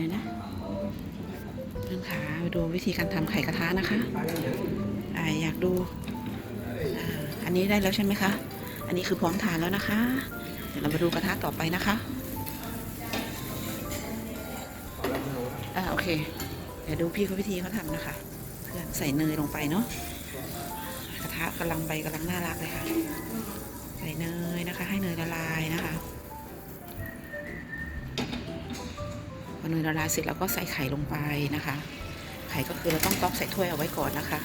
เลยนะเพื่อนขาดูวิธีการทำไข่กระทะนะคะอ่าอยากดูอันนี้ได้แล้วใช่ไหมคะ อันนี้คือพร้อมทานแล้วนะคะ เดี๋ยวเรามาดูกระทะต่อไปนะคะอ่าโอเค เดี๋ยวดูพี่เขาวิธีเขาทำนะคะเพื่อนใส่เนยลงไปเนาะกระทะกำลังใบกำลังน่ารักเลยค่ะ เนยละลายเสร็จเราก็ใส่ไข่ลงไปนะคะ ไข่ก็คือเราต้องต๊อกใส่ถ้วยเอาไว้ก่อนนะคะ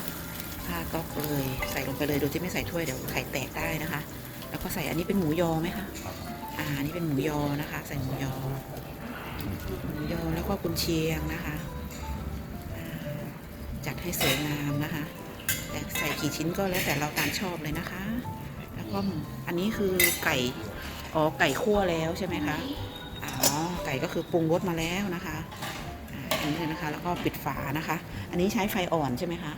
ถ้าต๊อกเลยใส่ลงไปเลยโดยที่ไม่ใส่ถ้วยเดี๋ยวไข่แตกได้นะคะ แล้วก็ใส่อันนี้เป็นหมูยอไหมคะอ่านนี้เป็นหมูยอนะคะ ใส่หมูยอหมูยอแล้วก็กุนเชียงนะคะจัดให้สวยงามนะคะ แต่ใส่กี่ชิ้นก็แล้วแต่เราตามชอบเลยนะคะ แล้วก็อันนี้คือไก่อ๋อไก่คั่วแล้วใช่ไหมคะ อ๋อไก่ก็คือปรุงรสมาแล้วนะคะอันนี้เลยนะคะ แล้วก็ปิดฝานะคะ อันนี้ใช้ไฟอ่อนใช่ไหมคะ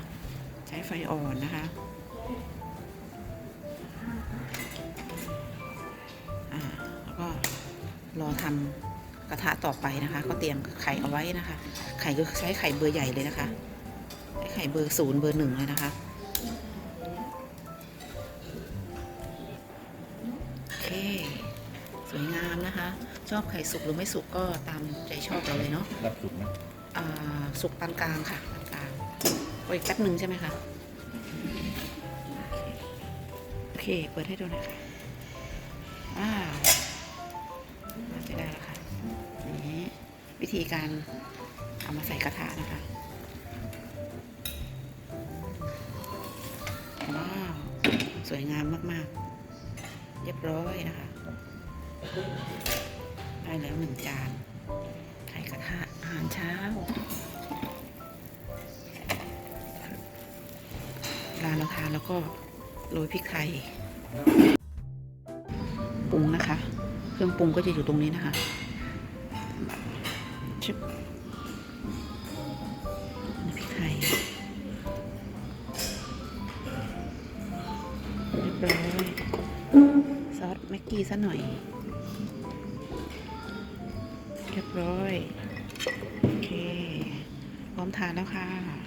ใช้ไฟอ่อนนะคะแล้วก็รอทำกระทะต่อไปนะคะ ก็เตรียมไข่เอาไว้นะคะ ไข่ก็ใช้ไข่เบอร์ใหญ่เลยนะคะใช้ไข่เบอร์ศูนย์เบอร์หนึ่งเลยนะคะ สวยงามนะคะ ชอบไข่สุกหรือไม่สุกก็ตามใจชอบเราเลยเนาะรับสุกนะอ่าสุกปานกลางค่ะปานกลางโอ้ยแป๊บหนึ่งใช่ไหมคะโอเคเปิดให้ดูหน่อยค่ะว้าวมาไปได้แล้วค่ะนี่วิธีการเอามาใส่กระทะนะคะว้าว สวยงามมาก ๆ เรียบร้อยนะคะ ได้แล้วหนึ่งจานไข่กระทะอาหารเช้าเวลาเราทานแล้วก็โรยพริกไทยปรุงนะคะ เครื่องปรุงก็จะอยู่ตรงนี้นะคะชึบพริกไทยเรียบร้อยซอสแม็กกี้ซะหน่อย เรียบร้อย โอเค พร้อมทานแล้วค่ะ